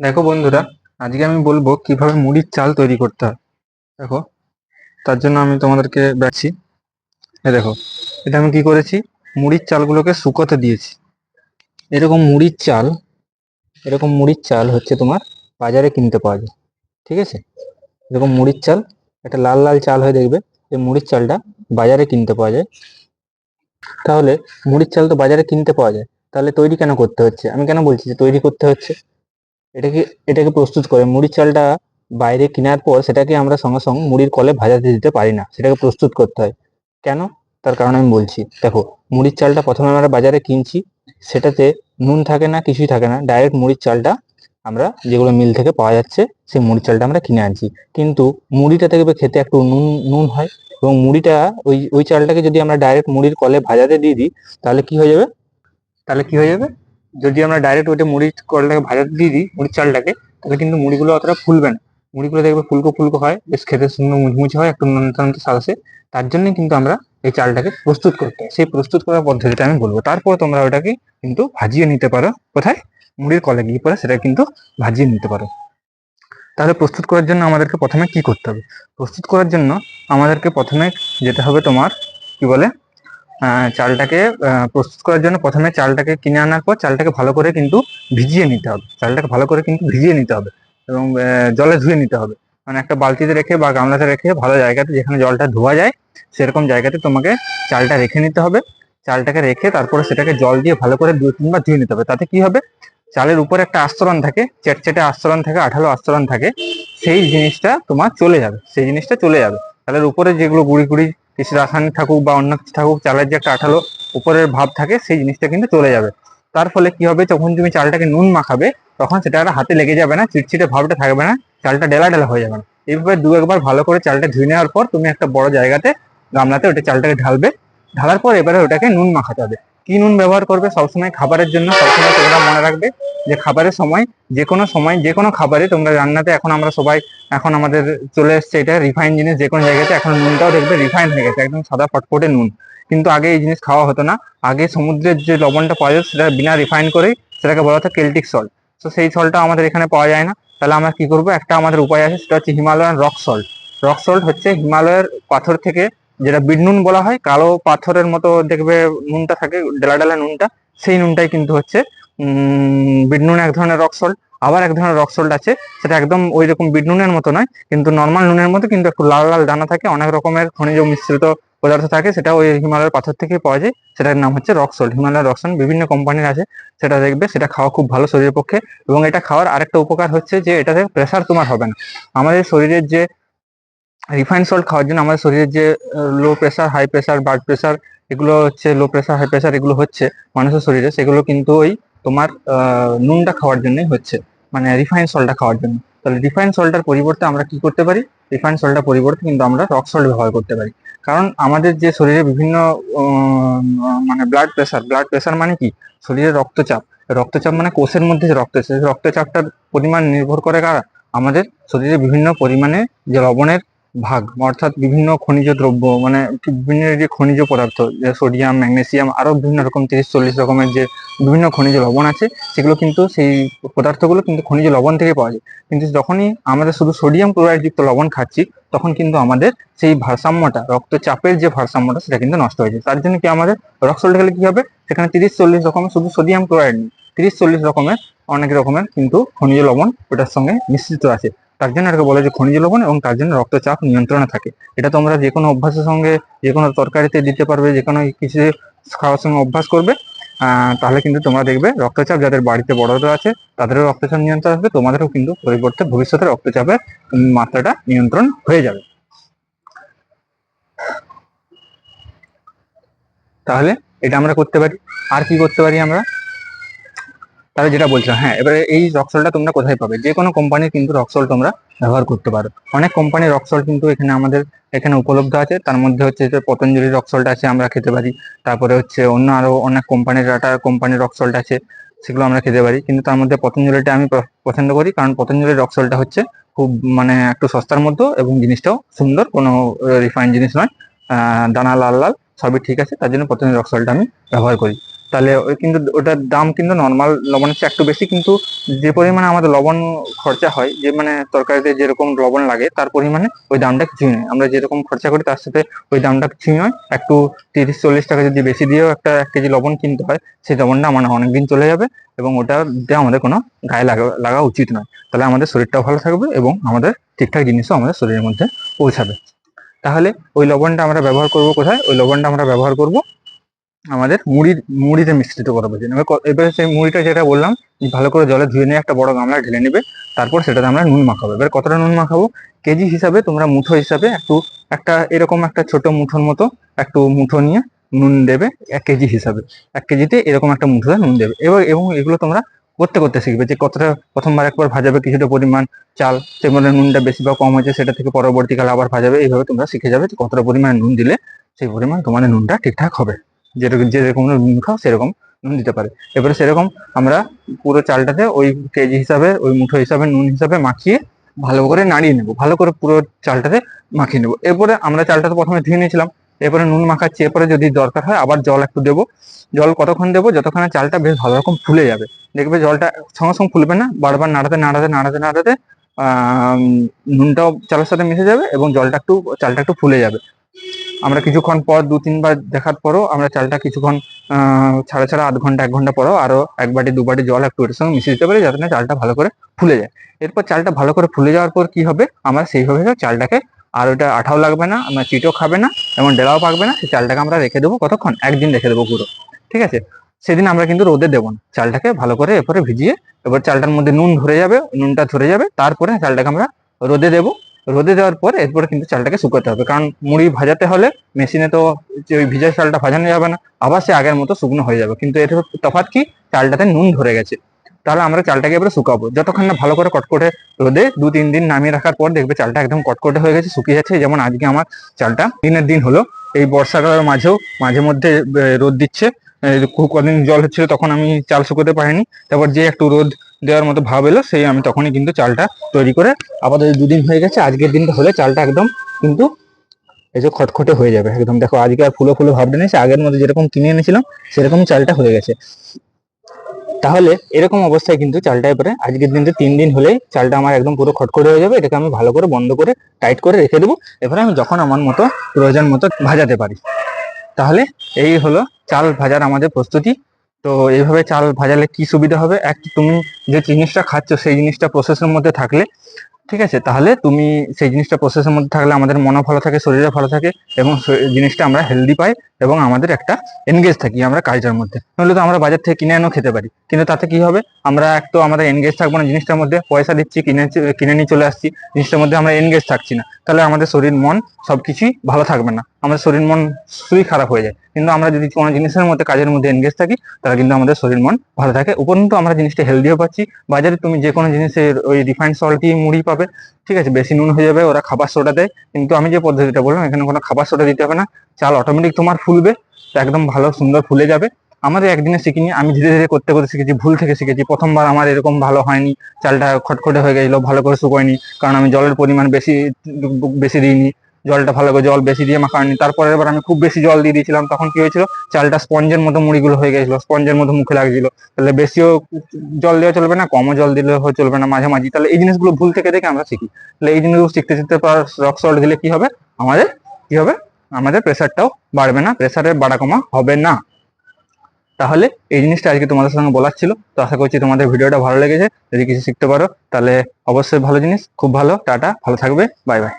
দেখো বন্ধুরা, আজকে আমি বলব কীভাবে মুড়ির চাল তৈরি করতে হয়। দেখো, তার জন্য আমি তোমাদেরকে এ দেখো, এটা আমি কি করেছি? মুড়ির চালগুলোকে শুকোতে দিয়েছি। এরকম মুড়ির চাল, এরকম মুড়ির চাল হচ্ছে তোমার বাজারে কিনতে পাওয়া যায়, ঠিক আছে? এরকম মুড়ির চাল, একটা লাল লাল চাল হয়ে দেখবে এই মুড়ির চালটা বাজারে কিনতে পাওয়া যায়। তাহলে মুড়ির চাল তো বাজারে কিনতে পাওয়া যায়, তাহলে তৈরি কেন করতে হচ্ছে? আমি কেন বলছি যে তৈরি করতে হচ্ছে? এটাকে এটাকে প্রস্তুত করে। মুড়ির চালটা বাইরে কেনার পর সেটাকে আমরা সঙ্গে সঙ্গে মুড়ির কলে ভাজাতে দিতে পারি না। সেটাকে প্রস্তুত করতে হয়। কেন? তার কারণ আমি বলছি। দেখো, মুড়ির চালটা প্রথমে আমরা বাজারে কিনছি। সেটাতে নুন থাকে না, কিছুই থাকে না। ডাইরেক্ট মুড়ির চালটা আমরা যেগুলো মিল থেকে পাওয়া যাচ্ছে, সেই মুড়ির চালটা আমরা কিনে আনছি। কিন্তু মুড়িটা দেখবে খেতে একটু নুন নুন হয় এবং মুড়িটা, ওই ওই চালটাকে যদি আমরা ডাইরেক্ট মুড়ির কলে ভাজাতে দিয়ে দিই, তাহলে কি হয়ে যাবে? তাহলে কি হয়ে যাবে? যদি আমরা ডাইরেক্ট ওইটা মুড়ির কলটাকে ভাজা দিয়ে দিই, মুড়ির চালটাকে, তাহলে কিন্তু মুড়িগুলো অতটা ফুলবে না। মুড়িগুলো দেখবে ফুলকো ফুলকো হয়, বেশ খেতে সুন্দর মুচমুচে হয়, একটু নন্ত সালসে তার জন্যই কিন্তু আমরা এই চালটাকে প্রস্তুত করতে সেই প্রস্তুত করার পদ্ধতিটা আমি বলব। তারপর তোমরা ওটাকে কিন্তু ভাজিয়ে নিতে পারো কোথায়? মুড়ির কলে গিয়ে পরে সেটা কিন্তু ভাজিয়ে নিতে পারো। তাহলে প্রস্তুত করার জন্য আমাদেরকে প্রথমে কি করতে হবে? প্রস্তুত করার জন্য আমাদেরকে প্রথমে যেতে হবে তোমার, কি বলে? চালটাকে প্রস্তুত করার জন্য প্রথমে চালটাকে কিনে আনার পর চালটাকে ভালো করে কিন্তু ভিজিয়ে নিতে হবে। চালটাকে ভালো করে কিন্তু ভিজিয়ে নিতে হবে এবং জলে ধুয়ে নিতে হবে। মানে একটা বালতিতে রেখে বা গামলাতে রেখে ভালো জায়গাতে যেখানে জলটা ধোয়া যায়, সেরকম জায়গাতে তোমাকে চালটা রেখে নিতে হবে। চালটাকে রেখে তারপরে সেটাকে জল দিয়ে ভালো করে দু, তিনবার ধুয়ে নিতে হবে। তাতে কি হবে? চালের উপরে একটা আস্তরণ থাকে, চেটচেটে আস্তরণ থাকে, আঠালো আস্তরণ থাকে, সেই জিনিসটা তোমার চলে যাবে, সেই জিনিসটা চলে যাবে। চালের উপরে যেগুলো গুড়ি গুড়ি কিছু রাসায়নিক থাকুক বা অন্য কিছু থাকুক, চালের যে একটা আঠালো উপরের ভাব থাকে, সেই জিনিসটা কিন্তু চলে যাবে। তার ফলে কি হবে? যখন তুমি চালটাকে নুন মাখাবে, তখন সেটা আর হাতে লেগে যাবে না, চিটচিটে ভাবটা থাকবে না, চালটা ডেলা ডেলা হয়ে যাবে না। এইভাবে দু একবার ভালো করে চালটা ধুয়ে নেওয়ার পর তুমি একটা বড় জায়গাতে, গামলাতে ওটা চালটাকে ঢালবে। ঢালার পর এবারে ওটাকে নুন মাখাতে হবে। কি নুন ব্যবহার করবে সবসময় খাবারের জন্য? সবসময় তোমরা মনে রাখবে যে খাবারের সময় যে কোনো সময় যে কোনো খাবারে তোমরা রান্নাতে এখন আমরা সবাই, এখন আমাদের চলে এসছে এটা রিফাইন জিনিস যে কোনো জায়গাতে এখন নুনটাও দেখবে রিফাইন হয়ে গেছে, একদম সাদা ফটফটে নুন। কিন্তু আগে এই জিনিস খাওয়া হতো না। আগে সমুদ্রের যে লবণটা পাওয়া যেত সেটা বিনা রিফাইন করেই সেটাকে বলা হতো কেল্টিক সল্ট তো সেই সল্টটা আমাদের এখানে পাওয়া যায় না। তাহলে আমরা কি করব? একটা আমাদের উপায় আছে, সেটা হচ্ছে Himalayan rock salt rock salt হচ্ছে হিমালয়ের পাথর থেকে যেটা বিট নুন বলা হয়, কালো পাথরের মতো দেখবে নুনটা থাকে, ডেলা ডেলা নুনটা, সেই নুনটাই কিন্তু হচ্ছে বিট নুন এক ধরনের রক সল্ট আবার এক ধরনের রক সল্ট আছে, সেটা একদম ওই রকম বিট নুনের মতো নয়, কিন্তু নর্মাল নুনের মতো, কিন্তু একটু লাল লাল দানা থাকে, অনেক রকমের খনিজ মিশ্রিত পদার্থ থাকে, সেটা ওই হিমালয়ের পাথর থেকে পাওয়া যায়, সেটার নাম হচ্ছে রক সল্ট হিমালয়ের রক সল্ট বিভিন্ন কোম্পানির আছে, সেটা দেখবে, সেটা খাওয়া খুব ভালো শরীরের পক্ষে, এবং এটা খাওয়ার আরেকটা উপকার হচ্ছে যে, এটাতে প্রেসার তোমার হবে না। আমাদের শরীরের যে রিফাইন সল্ট খাওয়ার জন্য আমাদের শরীরের যে low pressure high pressure blood pressure এগুলো হচ্ছে লো প্রেশার হাই প্রেশার এগুলো হচ্ছে মানুষের শরীরে, সেগুলো কিন্তু ওই তোমার নুনটা খাওয়ার জন্যই হচ্ছে। মানে রিফাইন সল্টটা খাওয়ার জন্য। তাহলে রিফাইন সল্টটার পরিবর্তে আমরা কি করতে পারি? রিফাইন সল্টটার পরিবর্তে কিন্তু আমরা রক সল্ট ব্যবহার করতে পারি। কারণ আমাদের যে শরীরে বিভিন্ন মানে ব্লাড প্রেশার ব্লাড প্রেশার মানে কি? শরীরে রক্তচাপ। রক্তচাপ মানে কোষের মধ্যে যে সেই রক্তচাপটার পরিমাণ নির্ভর করে কারা? আমাদের শরীরে বিভিন্ন পরিমাণে যে লবণের ভাগ, অর্থাৎ বিভিন্ন খনিজ দ্রব্য মানে বিভিন্ন যে খনিজ পদার্থ, যে সোডিয়াম, ম্যাগনেসিয়াম, আরও বিভিন্ন রকম তিরিশ, চল্লিশ রকমের যে বিভিন্ন খনিজ লবণ আছে, সেগুলো কিন্তু সেই পদার্থগুলো কিন্তু খনিজ লবণ থেকে পাওয়া যায়। কিন্তু যখনই আমাদের শুধু সোডিয়াম ক্লোরাইড যুক্ত লবণ খাচ্ছি, তখন কিন্তু আমাদের সেই ভারসাম্যটা, রক্তচাপের যে ভারসাম্যটা, সেটা কিন্তু নষ্ট হয়ে যায়। তার জন্য কি আমাদের রক সল্ট খেলে কি হবে? সেখানে তিরিশ, চল্লিশ রকমের শুধু সোডিয়াম ক্লোরাইড নেই, তিরিশ, চল্লিশ রকমের অনেক রকমের কিন্তু খনিজ লবণ ওটার সঙ্গে মিশ্রিত আছে। তার জন্য এটাকে বলে যে খনিজ লবণ এবং তার জন্য রক্তচাপ নিয়ন্ত্রণে থাকে। এটা তোমরা যে কোনো অভ্যাসের সঙ্গে, যে কোনো তরকারিতে দিতে পারবে, যে কোনো কিছু খাওয়ার সঙ্গে অভ্যাস করবে তাহলে কিন্তু তোমরা দেখবে রক্তচাপ যাদের বাড়িতে বড়দের আছে, তাদেরও রক্তচাপ নিয়ন্ত্রণ আসবে, তোমাদেরও কিন্তু পরিবর্তে ভবিষ্যতে রক্তচাপের মাত্রাটা নিয়ন্ত্রণ হয়ে যাবে। তাহলে এটা আমরা করতে পারি। আর কি করতে পারি আমরা? তাহলে যেটা বলছিলাম হ্যাঁ এবারে এই রক্সলটা তোমরা কোথায় পাবে? যে কোনো কোম্পানির কিন্তু রক্সল তোমরা ব্যবহার করতে পারো। অনেক কোম্পানির রক্সল কিন্তু এখানে আমাদের, এখানে উপলব্ধ আছে। তার মধ্যে হচ্ছে যে পতঞ্জলি রক্সলটা আছে, আমরা খেতে পারি। তারপরে হচ্ছে অন্য আরও অনেক কোম্পানির টাটা কোম্পানির রক্সলটা আছে, সেগুলো আমরা খেতে পারি। কিন্তু তার মধ্যে পতঞ্জলিটা আমি পছন্দ করি, কারণ পতঞ্জলির রক্সলটা হচ্ছে খুব মানে একটু সস্তার মধ্যে এবং জিনিসটাও সুন্দর, কোনো রিফাইন জিনিস নয়। দানা লাল লাল, সবই ঠিক আছে। তার জন্য পতঞ্জলি রক্সলটা আমি ব্যবহার করি। তাহলে ওই কিন্তু ওটার দাম কিন্তু নর্মাল লবণের চেয়ে একটু বেশি, কিন্তু যে পরিমাণে আমাদের লবণ খরচা হয়, যে মানে তরকারিতে যেরকম লবণ লাগে, তার পরিমাণে ওই দামটা কিছুই নয় আমরা যেরকম খরচা করি, তার সাথে ওই দামটা কিছুই নয়। একটু তিরিশ, চল্লিশ টাকা যদি বেশি দিয়েও একটা এক কেজি লবণ কিনতে হয়, সেই লবণটা আমার অনেকদিন চলে যাবে এবং ওটা দিয়ে আমাদের কোনো গায়ে লাগা লাগা উচিত নয়। তাহলে আমাদের শরীরটাও ভালো থাকবে এবং আমাদের ঠিকঠাক জিনিসও আমাদের শরীরের মধ্যে পৌঁছাবে। তাহলে ওই লবণটা আমরা ব্যবহার করব কোথায়? ওই লবণটা আমরা ব্যবহার করব আমাদের মুড়ির, মুড়িতে মিশ্রিত করাবো জন্য এবার সেই মুড়িটা যেটা বললাম ভালো করে জলে ধুয়ে নিয়ে একটা বড় গামলা ঢেলে নেবে, তারপর সেটাতে আমরা নুন মাখাবো। এবার কতটা নুন মাখাবো? কেজি হিসাবে তোমরা মুঠো হিসাবে একটু, একটা এরকম একটা ছোট মুঠোর মতো একটু মুঠো নিয়ে নুন দেবে, এক কেজি হিসাবে। এক কেজিতে এরকম একটা মুঠোতে নুন দেবে। এবার এবং এগুলো তোমরা করতে করতে শিখবে যে কতটা প্রথমবার একবার ভাজাবে, কিছুটা পরিমাণ চাল সেগুলো নুনটা বেশি বা কম হয়েছে সেটা থেকে পরবর্তীকালে আবার ভাজাবে। এইভাবে তোমরা শিখে যাবে যে কতটা পরিমাণ নুন দিলে সেই পরিমাণ তোমাদের নুনটা ঠিকঠাক হবে। যেরকম যেরকম নুন খাও, সেরকম নুন দিতে পারে। এবারে সেরকম আমরা পুরো চালটাতে ওই কেজি হিসাবে, ওই মুঠো হিসাবে, নুন হিসাবে মাখিয়ে ভালো করে নাড়িয়ে নেব। ভালো করে পুরো চালটাতে মাখিয়ে নেব। এরপরে আমরা চালটাতে প্রথমে ধুয়ে নিয়েছিলাম। এরপরে নুন মাখাচ্ছি। এরপরে যদি দরকার হয়, আবার জল একটু দেবো। জল কতক্ষণ দেবো? যতক্ষণ চালটা বেশ ভালো রকম ফুলে যাবে। দেখবে জলটা সঙ্গে সঙ্গে ফুলবে না। বারবার নাড়াতে নাড়াতে নাড়াতে নাড়াতে নুনটাও চালের সাথে মিশে যাবে এবং জলটা একটু চালটা একটু ফুলে যাবে। আমরা কিছুক্ষণ পর, দু, তিনবার দেখার পরও আমরা চালটা কিছুক্ষণ ছাড়া ছাড়া আধ ঘণ্টা, এক ঘণ্টা পরও আরও এক বাটি, দু বাটি জল একটু এর সঙ্গে মিশিয়ে দিতে পারি যাতে না চালটা ভালো করে ফুলে যায়। এরপর চালটা ভালো করে ফুলে যাওয়ার পর কি হবে? আমরা সেইভাবে চালটাকে আর ওটা আঠাও লাগবে না আমরা চিটও খাবে না, এবং ডেলাও পাকবে না, সেই চালটাকে আমরা রেখে দেবো কতক্ষণ? একদিন রেখে দেবো পুরো। ঠিক আছে? সেদিন আমরা কিন্তু রোদে দেবো না। চালটাকে ভালো করে এরপরে ভিজিয়ে, এবার চালটার মধ্যে নুন ধরে যাবে, নুনটা ধরে যাবে, তারপরে চালটাকে আমরা রোদে দেবো। রোদে দেওয়ার পর এরপরে কিন্তু চালটাকে শুকোতে হবে। কারণ মুড়ি ভাজাতে হলে মেশিনে তো ওই ভিজা চালটা ভাজানো যাবে না, আবার সে আগের মতো শুকনো হয়ে যাবে। কিন্তু এর তফাৎ কি? চালটাতে নুন ধরে গেছে। তাহলে আমরা চালটাকে এবারে শুকাবো। যতক্ষণ না ভালো করে কটকটে রোদে দু তিন দিন নামিয়ে রাখার পর দেখবে চালটা একদম কটকটে হয়ে গেছে, শুকিয়ে যাচ্ছে। যেমন আজকে আমার চালটা দিনের দিন হলো। এই বর্ষাকালের মাঝেও মাঝে মধ্যে রোদ দিচ্ছে। কদিন জল হচ্ছিল, তখন আমি চাল শুকোতে পারিনি। তারপর যে একটু রোদ দেওয়ার মতো ভাব এলো, সেই আমি তখনই কিন্তু চালটা তৈরি করে আপাতত দুদিন হয়ে গেছে, আজকের দিনটা হলে চালটা একদম কিন্তু এই যে খটখটে হয়ে যাবে, একদম দেখো আজকে আর ফুলো ফুলো ভাবটা নেই আগের মধ্যে যেরকম কিনে এনেছিলাম, সেরকম চালটা হয়ে গেছে। তাহলে এরকম অবস্থায় কিন্তু চালটা এবারে আজকের দিনতে তিন দিন হলেই চালটা আমার একদম পুরো খটখটে হয়ে যাবে, এটাকে আমি ভালো করে বন্ধ করে টাইট করে রেখে দেবো, এবারে আমি যখন আমার মতো প্রয়োজন মতো ভাজাতে পারি। তাহলে এই হলো চাল ভাজার আমাদের প্রস্তুতি তো এইভাবে চাল ভাজালে কি সুবিধা হবে? এক, তুমি যে জিনিসটা খাচ্ছ, সেই জিনিসটা প্রসেসের মধ্যে থাকলে, ঠিক আছে? তাহলে তুমি সেই জিনিসটা প্রসেসের মধ্যে থাকলে আমাদের মনও ভালো থাকে, শরীরও ভালো থাকে এবং জিনিসটা আমরা হেলদি পাই এবং আমাদের একটা এনগেজ থাকি আমরা কাজটার মধ্যে। নইলে তো আমরা বাজার থেকে কিনে এনেও খেতে পারি। কিন্তু তাতে কি হবে? আমরা এক তো আমাদের এনগেজ থাকব না, জিনিসটার মধ্যে পয়সা দিচ্ছি, কিনে কিনে নিয়ে চলে আসছি, জিনিসটার মধ্যে আমরা এনগেজ থাকছি না। তাহলে আমাদের শরীর, মন সবকিছুই ভালো থাকবে না। আমাদের শরীর মন শুধুই খারাপ হয়ে যায়। কিন্তু আমরা যদি কোনো জিনিসের মধ্যে, কাজের মধ্যে এনগেজ থাকি, তাহলে কিন্তু আমাদের শরীর মন ভালো থাকে। উপরন্তু আমরা জিনিসটা হেলদিও পাচ্ছি। বাজারে তুমি যে কোনো জিনিসের ওই রিফাইন্ড সল্ট মুড়ি পাবে, ঠিক আছে? বেশি নুন হয়ে যাবে, ওরা খাবার সোডা দেয়। কিন্তু আমি যে পদ্ধতিটা বললাম, এখানে কোনো খাবার সোডা দিতে হবে না। চাল অটোমেটিক তোমার ফুলবে একদম ভালো, সুন্দর ফুলে যাবে। আমাদের একদিনে শিখিনি, আমি ধীরে ধীরে করতে করতে শিখেছি, ভুল থেকে শিখেছি। প্রথমবার আমার এরকম ভালো হয়নি, চালটা খটখটে হয়ে গেছিল, ভালো করে শুকোয়নি। কারণ আমি জলের পরিমাণ বেশি বেশি দিইনি। জলটা ভালো করে জল বেশি দিয়ে মাখা হয়নি। তারপরে এবার আমি খুব বেশি জল দিয়ে দিয়েছিলাম, তখন কি হয়েছিল? চালটা স্পঞ্জের মতো মুড়িগুলো হয়ে গেছিল, স্পঞ্জের মতো মুখে লাগছিল। তাহলে বেশিও জল দেওয়া চলবে না, কমও জল দিলে চলবে না মাঝামাঝি। তাহলে এই জিনিসগুলো ভুল থেকে দেখে আমরা শিখি। তাহলে এই জিনিসগুলো শিখতে শিখতে পর রক সল্ট দিলে কি হবে? আমাদের কি হবে? আমাদের প্রেশারটাও বাড়বে না প্রেসারের বাড়া কমা হবে না। তাহলে এই জিনিসটা আজকে তোমাদের সঙ্গে বলার ছিল। তো আশা করছি তোমাদের ভিডিওটা ভালো লেগেছে। যদি কিছু শিখতে পারো, তাহলে অবশ্যই ভালো জিনিস। খুব ভালো, টাটা, ভালো থাকবে, বাই বাই।